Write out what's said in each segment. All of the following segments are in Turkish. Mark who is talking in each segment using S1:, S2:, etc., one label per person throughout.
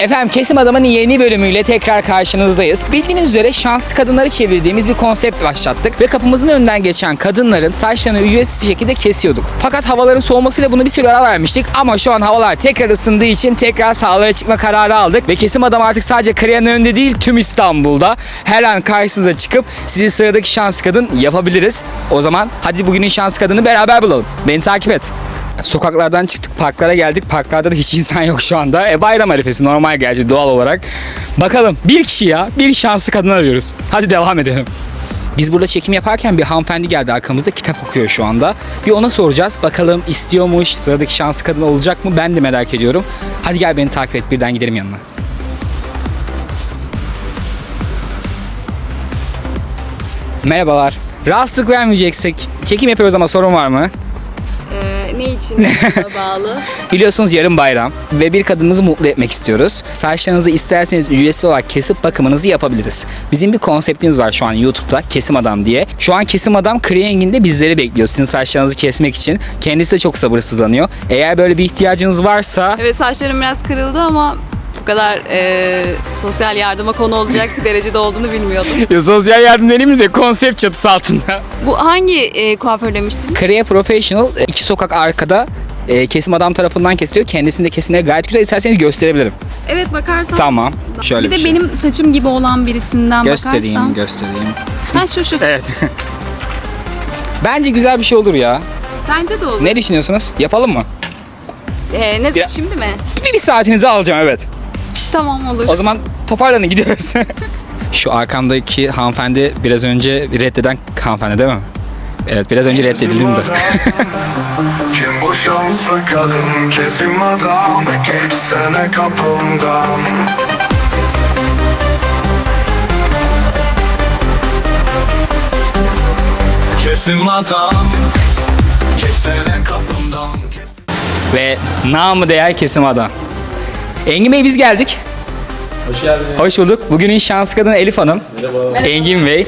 S1: Efendim Kesim Adam'ın yeni bölümüyle tekrar karşınızdayız. Bildiğiniz üzere şanslı kadınları çevirdiğimiz bir konsept başlattık ve kapımızın önünden geçen kadınların saçlarını ücretsiz bir şekilde kesiyorduk. Fakat havaların soğumasıyla bunu bir süre ara vermiştik ama şu an havalar tekrar ısındığı için tekrar sahalara çıkma kararı aldık ve Kesim Adam artık sadece Karayan'ın önünde değil tüm İstanbul'da her an karşınıza çıkıp sizi sıradaki şanslı kadın yapabiliriz. O zaman hadi bugünün şanslı kadını beraber bulalım. Beni takip et. Sokaklardan çıktık, parklara geldik. Parklarda da hiç insan yok şu anda. E bayram arifesi normal gerçi doğal olarak. Bakalım bir kişi ya, bir şanslı kadın arıyoruz. Hadi devam edelim. Biz burada çekim yaparken bir hanımefendi geldi arkamızda kitap okuyor şu anda. Bir ona soracağız. Bakalım istiyormuş, sıradaki şanslı kadın olacak mı? Ben de merak ediyorum. Hadi gel beni takip et birden gidelim yanına. Merhabalar. Rahatsızlık vermeyeceksek çekim yapıyoruz ama sorun var mı?
S2: Ne için bağlı?
S1: Biliyorsunuz yarın bayram ve bir kadınımızı mutlu etmek istiyoruz. Saçlarınızı isterseniz ücretsiz olarak kesip bakımınızı yapabiliriz. Bizim bir konseptimiz var şu an YouTube'da Kesim Adam diye. Şu an Kesim Adam Kriyeng'inde bizleri bekliyor sizin saçlarınızı kesmek için. Kendisi de çok sabırsızlanıyor. Eğer böyle bir ihtiyacınız varsa
S2: Evet saçlarım biraz kırıldı ama kadar e, sosyal yardıma konu olacak derecede olduğunu bilmiyordum.
S1: Ya sosyal yardım deneyim mi de konsept çatısı altında.
S2: Bu hangi e, kuaför demiştin?
S1: Kriye Professional e, iki sokak arkada e, kesim adam tarafından kesiliyor. Kendisini de kesimleri gayet güzel. İsterseniz gösterebilirim.
S2: Evet bakarsan.
S1: Tamam. Şöyle
S2: bir de
S1: bir şey.
S2: benim saçım gibi olan birisinden
S1: göstereyim,
S2: bakarsan.
S1: göstereyim.
S2: Ha şu şu.
S1: Evet. Bence güzel bir şey olur ya.
S2: Bence de olur.
S1: Ne düşünüyorsunuz? Yapalım mı?
S2: Ee, ne
S1: Ya-
S2: şimdi mi?
S1: Bir, bir saatinizi alacağım evet.
S2: Tamam olur.
S1: O zaman toparlanın gidiyoruz. Şu arkamdaki hanımefendi biraz önce reddeden hanımefendi değil mi? Evet biraz önce reddedildim de.
S3: Kim bu şanslı kadın kesim adam Geçsene kapımdan Kesim adam Geçsene kapımdan Kesim
S1: Ve namı değer kesim adam. Engin Bey biz geldik.
S4: Hoş geldiniz.
S1: Hoş bulduk. Bugünün şanslı kadını Elif Hanım.
S4: Merhaba.
S1: Engin Bey.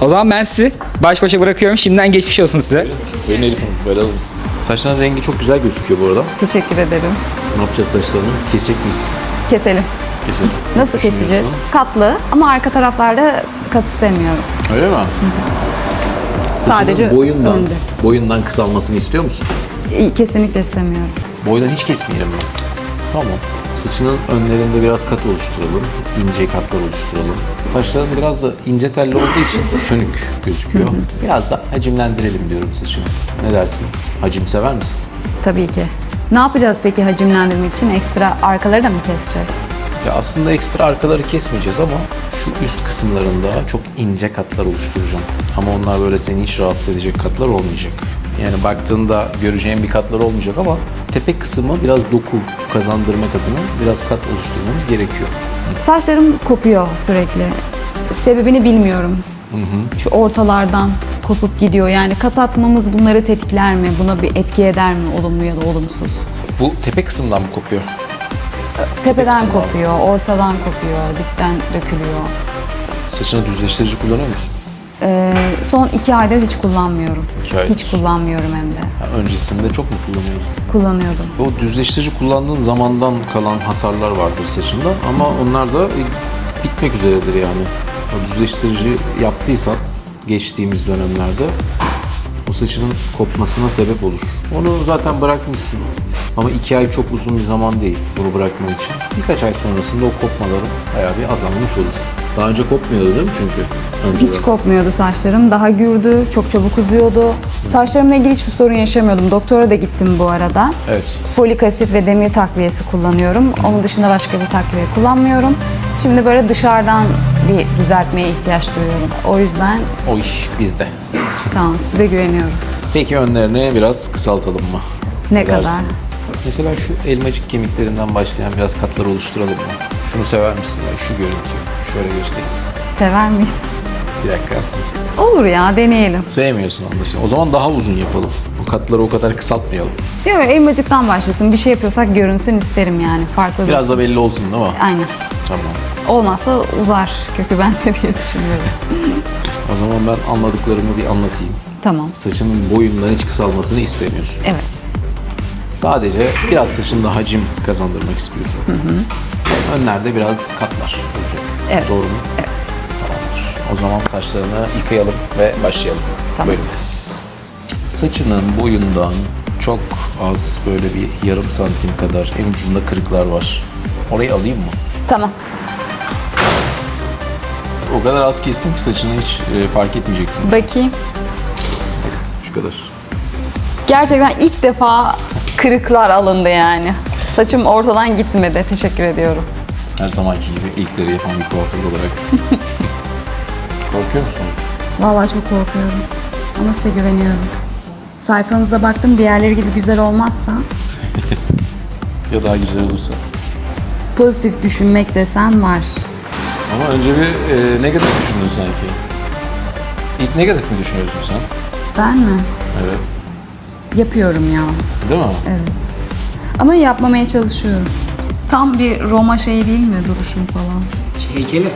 S1: O zaman ben sizi baş başa bırakıyorum. Şimdiden geçmiş olsun size.
S4: Buyurun Elif Hanım, böyle alın siz. Saçların rengi çok güzel gözüküyor bu arada.
S5: Teşekkür ederim.
S4: Ne yapacağız saçlarını? Kesecek miyiz?
S5: Keselim.
S4: Keselim.
S5: Nasıl keseceğiz? Katlı ama arka taraflarda kat istemiyorum.
S4: Öyle mi? Saçının
S5: Sadece
S4: boyundan,
S5: önde.
S4: boyundan kısalmasını istiyor musun?
S5: Kesinlikle istemiyorum.
S4: Boydan hiç kesmeyelim mi? Tamam. Saçının önlerinde biraz kat oluşturalım. ince katlar oluşturalım. Saçların biraz da ince telli olduğu için sönük gözüküyor. Biraz da hacimlendirelim diyorum saçını. Ne dersin? Hacim sever misin?
S5: Tabii ki. Ne yapacağız peki hacimlendirmek için? Ekstra arkaları da mı keseceğiz?
S4: Ya aslında ekstra arkaları kesmeyeceğiz ama şu üst kısımlarında çok ince katlar oluşturacağım. Ama onlar böyle seni hiç rahatsız edecek katlar olmayacak. Yani baktığında göreceğin bir katlar olmayacak ama tepe kısmı biraz doku kazandırmak adına biraz kat oluşturmamız gerekiyor.
S5: Saçlarım kopuyor sürekli. Sebebini bilmiyorum. Şu ortalardan kopup gidiyor. Yani kat atmamız bunları tetikler mi? Buna bir etki eder mi? Olumlu ya da olumsuz.
S4: Bu tepe kısımdan mı kopuyor?
S5: Tepeden kopuyor, ortadan kopuyor, dipten dökülüyor.
S4: Saçına düzleştirici kullanıyor musun?
S5: Ee, son iki aydır hiç kullanmıyorum.
S4: İki aydır.
S5: Hiç kullanmıyorum hem de.
S4: Ha, öncesinde çok mu kullanıyordun?
S5: Kullanıyordum.
S4: O düzleştirici kullandığın zamandan kalan hasarlar vardır saçında ama onlar da bitmek üzeredir yani. O düzleştirici yaptıysan geçtiğimiz dönemlerde o saçının kopmasına sebep olur. Onu zaten bırakmışsın. Ama iki ay çok uzun bir zaman değil bunu bırakman için. Birkaç ay sonrasında o kopmaların bayağı bir azalmış olur. Daha önce kopmuyordu değil mi çünkü? Önceden.
S5: Hiç kopmuyordu saçlarım. Daha gürdü, çok çabuk uzuyordu. Saçlarımla ilgili hiçbir sorun yaşamıyordum. Doktora da gittim bu arada.
S4: Evet.
S5: Folik asit ve demir takviyesi kullanıyorum. Onun dışında başka bir takviye kullanmıyorum. Şimdi böyle dışarıdan bir düzeltmeye ihtiyaç duyuyorum. O yüzden
S4: O iş bizde.
S5: tamam size güveniyorum.
S4: Peki önlerini biraz kısaltalım mı?
S5: Ne kadar?
S4: Mesela şu elmacık kemiklerinden başlayan biraz katlar oluşturalım mı? Şunu sever misin ya? Şu görüntü. Şöyle göstereyim.
S5: Sever miyim?
S4: Bir dakika.
S5: Olur ya deneyelim.
S4: Sevmiyorsun anlaşılan. O zaman daha uzun yapalım. Bu katları o kadar kısaltmayalım.
S5: Yok elmacıktan başlasın. Bir şey yapıyorsak görünsün isterim yani. Farklı
S4: Biraz da belli olsun değil mi?
S5: Aynen.
S4: Tamam.
S5: Olmazsa uzar kökü bende diye düşünüyorum.
S4: O zaman ben anladıklarımı bir anlatayım.
S5: Tamam.
S4: Saçının boyundan hiç kısalmasını istemiyorsun.
S5: Evet.
S4: Sadece biraz saçında hacim kazandırmak istiyorsun. Önlerde biraz katlar olacak.
S5: Evet.
S4: Doğru mu?
S5: Evet.
S4: Tamamdır. O zaman saçlarını yıkayalım ve başlayalım.
S5: Tamam.
S4: Buyurun. Saçının boyundan çok az böyle bir yarım santim kadar en ucunda kırıklar var. Orayı alayım mı?
S5: Tamam.
S4: O kadar az kestim ki saçını hiç e, fark etmeyeceksin.
S5: Bakayım.
S4: Şu kadar.
S5: Gerçekten ilk defa kırıklar alındı yani. Saçım ortadan gitmedi. Teşekkür ediyorum.
S4: Her zamanki gibi ilkleri yapan bir kuaför olarak. Korkuyor musun?
S5: Vallahi çok korkuyorum. Ama size güveniyorum. Sayfanıza baktım diğerleri gibi güzel olmazsa
S4: Ya daha güzel olursa.
S5: pozitif düşünmek desen var.
S4: Ama önce bir e, negatif düşündün sanki. İlk negatif mi düşünüyorsun sen?
S5: Ben mi?
S4: Evet.
S5: Yapıyorum ya.
S4: Değil mi?
S5: Evet. Ama yapmamaya çalışıyorum. Tam bir Roma şey değil mi duruşum falan.
S1: Heykeli.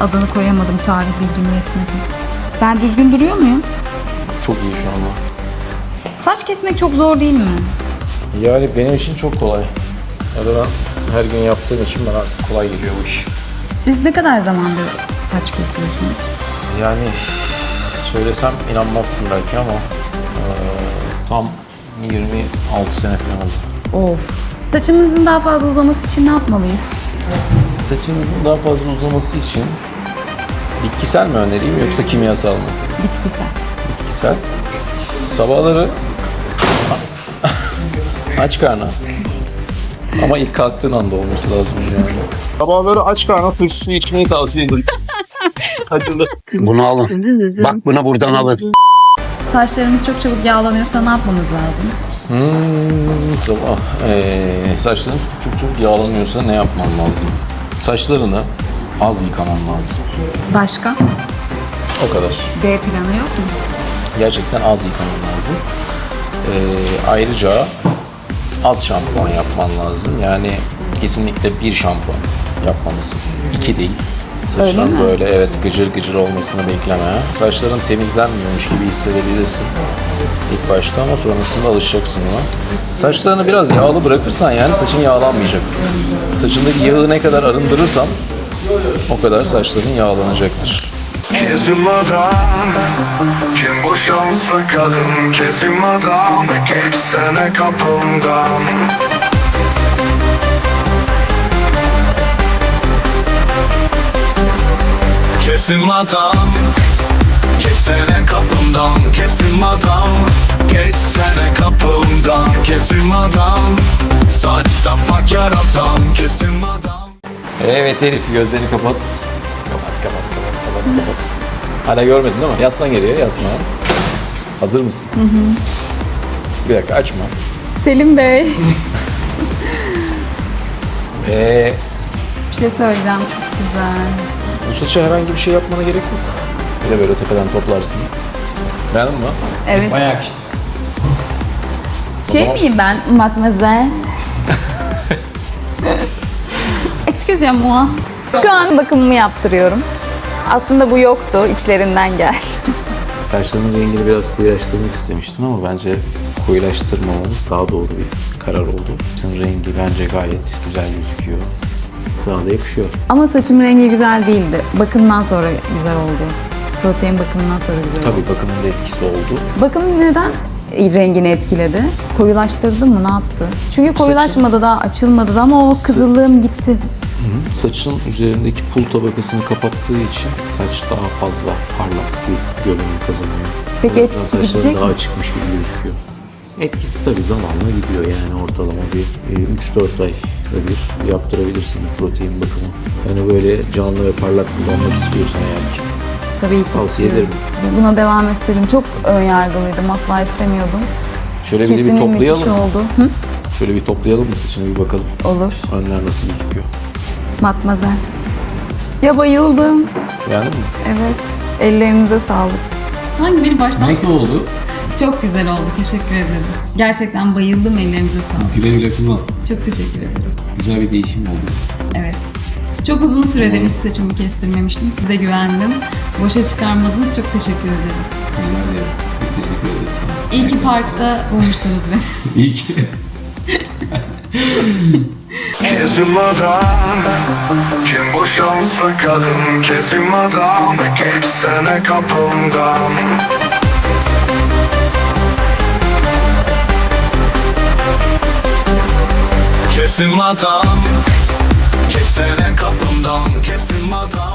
S5: Adını koyamadım, tarih bilgim yetmedi. Ben düzgün duruyor muyum?
S4: Çok iyi şu anda.
S5: Saç kesmek çok zor değil mi?
S4: Yani benim için çok kolay. Ya da ben her gün yaptığım için bana artık kolay geliyor bu iş.
S5: Siz ne kadar zamandır saç kesiyorsunuz?
S4: Yani söylesem inanmazsın belki ama e, tam 26 sene falan oldu.
S5: Of. Saçımızın daha fazla uzaması için ne yapmalıyız?
S4: Saçınızın daha fazla uzaması için bitkisel mi önereyim yoksa kimyasal mı?
S5: Bitkisel.
S4: Bitkisel. Sabahları aç karnı. Ama ilk kalktığın anda olması lazım yani. Sabahları aç karnı turşu suyu içmeyi tavsiye ederim. Acılı.
S6: Bunu alın. Bak bunu buradan alın.
S5: Saçlarımız çok çabuk yağlanıyorsa ne yapmamız lazım?
S4: Hmm, sabah ee, saçların çok çok yağlanıyorsa ne yapman lazım? Saçlarını az yıkaman lazım.
S5: Başka?
S4: O kadar.
S5: B planı yok mu?
S4: Gerçekten az yıkaman lazım. Ee, ayrıca az şampuan yapman lazım. Yani kesinlikle bir şampuan yapmalısın. İki değil. Saçların böyle evet gıcır gıcır olmasını bekleme. Saçların temizlenmiyormuş gibi hissedebilirsin ilk başta ama sonrasında alışacaksın buna. Saçlarını biraz yağlı bırakırsan yani saçın yağlanmayacak. Saçındaki yağı ne kadar arındırırsan o kadar saçların yağlanacaktır.
S3: Kesim adam Kim bu şanslı kadın Kesim adam Geçsene kapımdan Kesim adam kapımdan Kesim adam Geçsene kapımdan Kesim adam Saçta fark yaratan Kesim adam
S4: Evet Elif gözlerini kapat. Kapat kapat kapat kapat kapat. Hala görmedin değil mi? Yaslan geriye yaslan. Hazır mısın? Hı hı. Bir dakika açma.
S5: Selim Bey.
S4: Ee,
S5: Bir şey söyleyeceğim çok güzel.
S4: bu saça herhangi bir şey yapmana gerek yok. Bir de böyle tepeden toplarsın. Beğendin mi?
S5: Evet.
S1: Bayağı yakıştı.
S5: Şey miyim ben mademoiselle? Excuse moi. Şu an bakımımı yaptırıyorum. Aslında bu yoktu, içlerinden geldi.
S4: Saçlarının rengini biraz koyulaştırmak istemiştin ama bence koyulaştırmamamız daha doğru bir karar oldu. Saçın rengi bence gayet güzel gözüküyor. Sana da yakışıyor.
S5: Ama saçım rengi güzel değildi. Bakımdan sonra güzel oldu. Protein bakımından sonra güzel oldu.
S4: Tabii bakımın da etkisi oldu.
S5: Bakım neden rengini etkiledi? Koyulaştırdı mı? Ne yaptı? Çünkü koyulaşmadı da, açılmadı da ama o kızıllığım gitti.
S4: Saçın üzerindeki pul tabakasını kapattığı için saç daha fazla parlak bir görünüm kazanıyor.
S5: Peki
S4: O yüzden
S5: etkisi
S4: saçların
S5: gidecek mi?
S4: daha çıkmış gibi gözüküyor. Etkisi tabii zamanla gidiyor yani ortalama bir e, 3-4 ayda bir yaptırabilirsin bir protein bakımı. Yani böyle canlı ve parlak kullanmak istiyorsan eğer ki.
S5: Tabii ki
S4: Tavsiye
S5: istiyorum. Buna devam ettiririm. Çok ön yargılıydım. Asla istemiyordum.
S4: Şöyle bir, de bir
S5: Kesin müthiş
S4: toplayalım.
S5: oldu. Hı?
S4: Şöyle bir toplayalım mı saçını bir bakalım.
S5: Olur.
S4: Önler nasıl gözüküyor.
S5: Matmazel. Ya bayıldım.
S4: Beğendin mi?
S5: Evet. Ellerinize sağlık. Sanki beni baştan
S4: Nasıl oldu?
S5: Çok güzel oldu. Teşekkür ederim. Gerçekten bayıldım. Ellerinize sağlık.
S4: Güle güle kullan.
S5: Çok teşekkür ederim.
S4: Güzel bir değişim oldu.
S5: Evet. Çok uzun süredir hiç saçımı kestirmemiştim. Size güvendim. Boşa çıkarmadınız. Çok teşekkür ederim.
S4: Rica ederim. Biz teşekkür ederiz.
S5: İyi ki parkta bulmuşsunuz beni.
S4: İyi ki.
S3: Kesim adam Kim bu şanslı kadın Kesim adam Geçsene kapımdan Kesim adam Keksene kapımdan kesilmeden